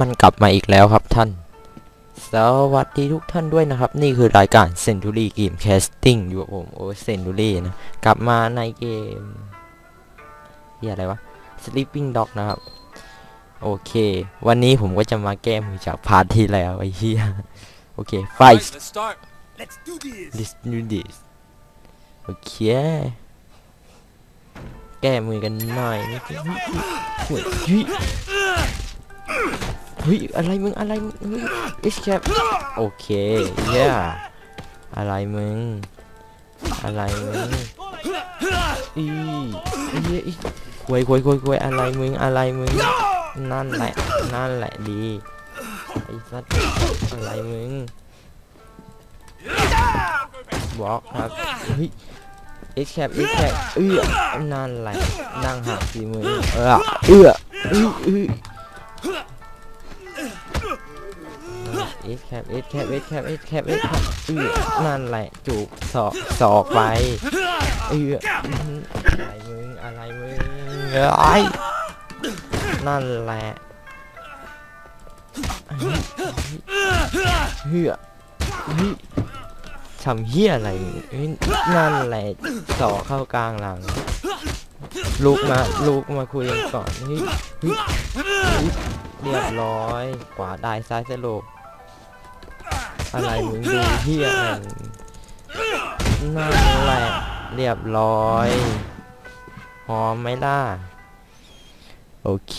มันกลับมาอีกแล้วครับท่าน สวัสดีทุกท่านด้วยนะครับ นี่คือรายการ Century Game Casting อยู่กับผมโอ้ Century นะ กลับมาในเกมเรียอะไรวะ Sleeping Dog นะครับ โอเค วันนี้ผมก็จะมาแก้มือจากพาร์ทที่แล้วไอ้เหี้ยโอเค ไฟ let's do this. Let's do this โอเค แก้มือกันหน่อยนี่คือเฮ้ย เฮ้ยอะไรมึงอะไรมึงเฮ้ย It's cap โอเค yeah อะไรมึงอะไรมึงอีอีอีควยควยควยควยอะไรมึงอะไรมึงนั่นแหละนั่นแหละดีไอ้สัตว์อะไรมึงบล็อกครับเฮ้ยเอ็กแคปเอ็กแคปเอื้อนั่นแหละนั่งหักสีมือเออเอื้อเอื้อ เอื้อเอ็กแคปเอ็กแคปเอ็กแคปเอ็กแคปเอ็กแคปเอื้อนั่นแหละจูบศอกศอกไปเอื้ออะไรมึงอะไรมึงไอ้ยนั่นแหละเฮ้ยเฮ้ยทำเฮี้ยอะไรนั่นแหละสอกเข้ากลางหลังลูกมาลูกมาคุยกันก่อนเฮ้ยเรียบร้อยขวาได้ซ้ายสโลบ อะไรมึงดูเฮียนั่นนั่นแหละเรียบร้อยหอมไหมล่ะ โอเค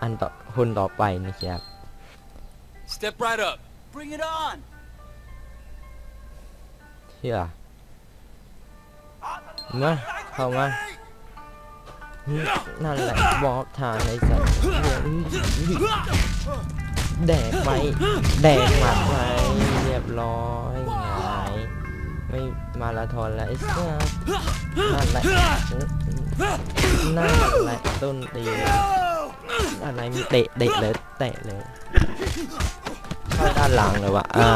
อันต่อคนต่อไปนะครับ Step right up. Bring it on. เฮียมาเข้ามานั่นแหละบอกทานในสัตว์เหี้ย แดกไปแดกหมัดไปเรียบร้อยหงายไม่มาราธอนแล้วไอ้เสียนั่นแหละนั่นแหละต้นตีนอะไรมีเตะเตะเลยเตะเลยเข้าด้านหลังเลยวะอ่า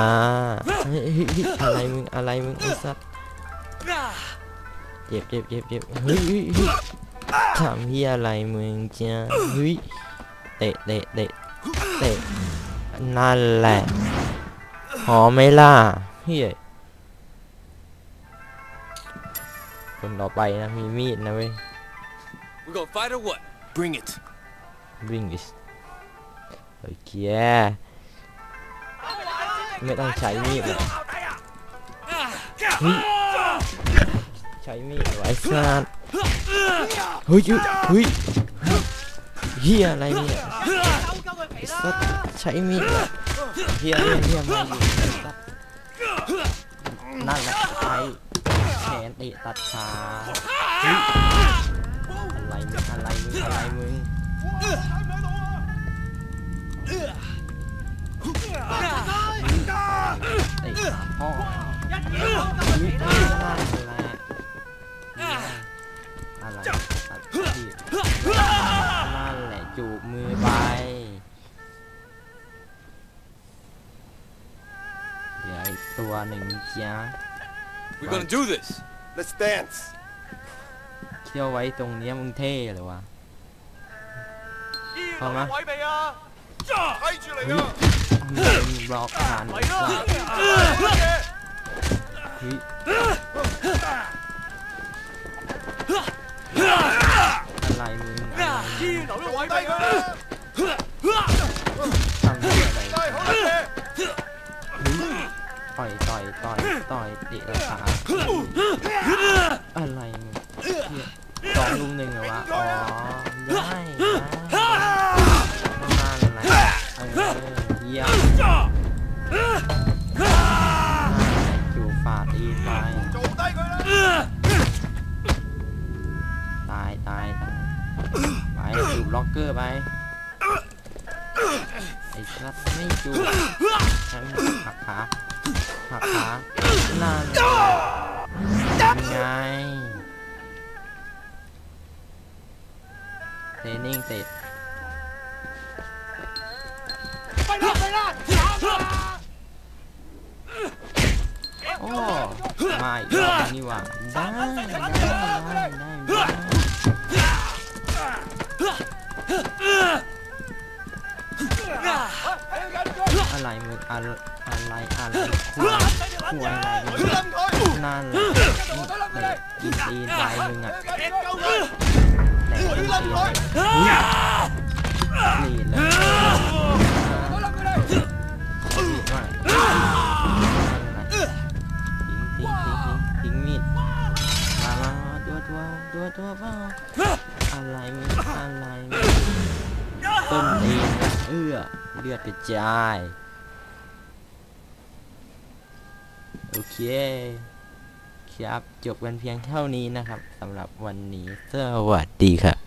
เฮ้ยเฮ้ยเฮ้ยอะไรมึงอะไรมึงไอ้สัตว์เจ็บเจ็บเจ็บเจ็บเฮ้ยเฮ้ยเฮ้ยทำเฮียอะไรมึงจ้าเฮ้ยเตะเตะเตะเตะ นั่นแหละหอมไหมล่ะเฮียคนต่อไปนะมีมีดนะเว้ย We gonna fight or what? Bring it. วิ่งดิโอเคไม่ต้องใช้มีดหรอกเฮ้ยใช้มีดไว้สัตว์เฮ้ยเฮ้ยเฮ้ยเฮียอะไรเนี่ยไอ้สัตว์ ใช้มีดเฮียเฮียเฮียมาอยู่นั่นแหละใช้แขนตะตัดขาอะไรมึงอะไรมึงอะไรมึงไอ้พ่อนี่อะไรอะไรตัดที่นั่นแหละจูบมือ ไอตัวหนึ่งจ้า we gonna do this let's dance เที่ยวไว้ตรงเนี้ยมึงเท่เหรอวะพอมะมึงบล็อกผ่านอะไรมึงอะไร ต่อยเตะาอะไรเนี่ยสองลุมหนึ่งเหรอวะ อ๋อได้ได้นั่เออเยี่ยมจูฟาตีไปตายตายตายไปจูบล็อกเกอร์ไปไอ้สัตไม่จูบฉันหักขา หักขานั่นไงเทรนิ่งติดไปลาดไปลาดโอ้มาไม่นี่ว่ะได้ได้ได้อะไรมึงอะ อะไรอะไรควายควายอะไรนั่นแหละเตะกินตีนไปมึงอะแหลก Cứ ตี lâm thôi นี่เลย Có lâm ở đây มีดว่าทิ้งทิ้งทิ้งทิ้งทิ้งมีดมามาตัวตัวตัวตัวเปล่าอะไรมึงอะไรต้นตีนเอื้อเลือดกระจาย โอเค ครับ จบกันเพียงเท่านี้นะครับสำหรับวันนี้ สวัสดีครับ